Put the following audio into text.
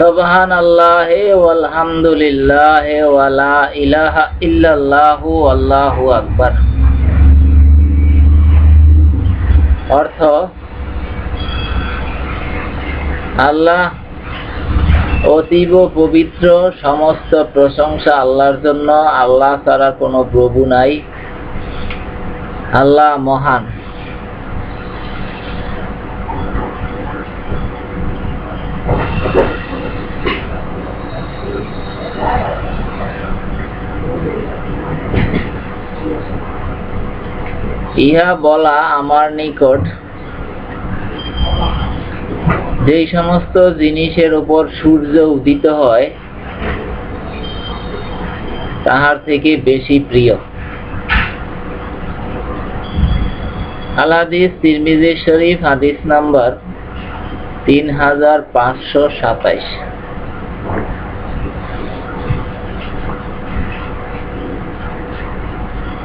সুবহান অর্থ, আল্লাহ অতীব পবিত্র সমস্ত প্রশংসা আল্লাহর জন্য, আল্লাহ ছাড়া কোনো প্রভু নাই। আল্লাহ মহান। ইহা বলা আমার নিকট যেই সমস্ত জিনিসের উপর সূর্য উদিত হয়, তাহার থেকে বেশি প্রিয়। আল হাদিস তিরমিজি শরীফ, হাদিস নাম্বার তিন হাজার পাঁচশো সাতাইশ।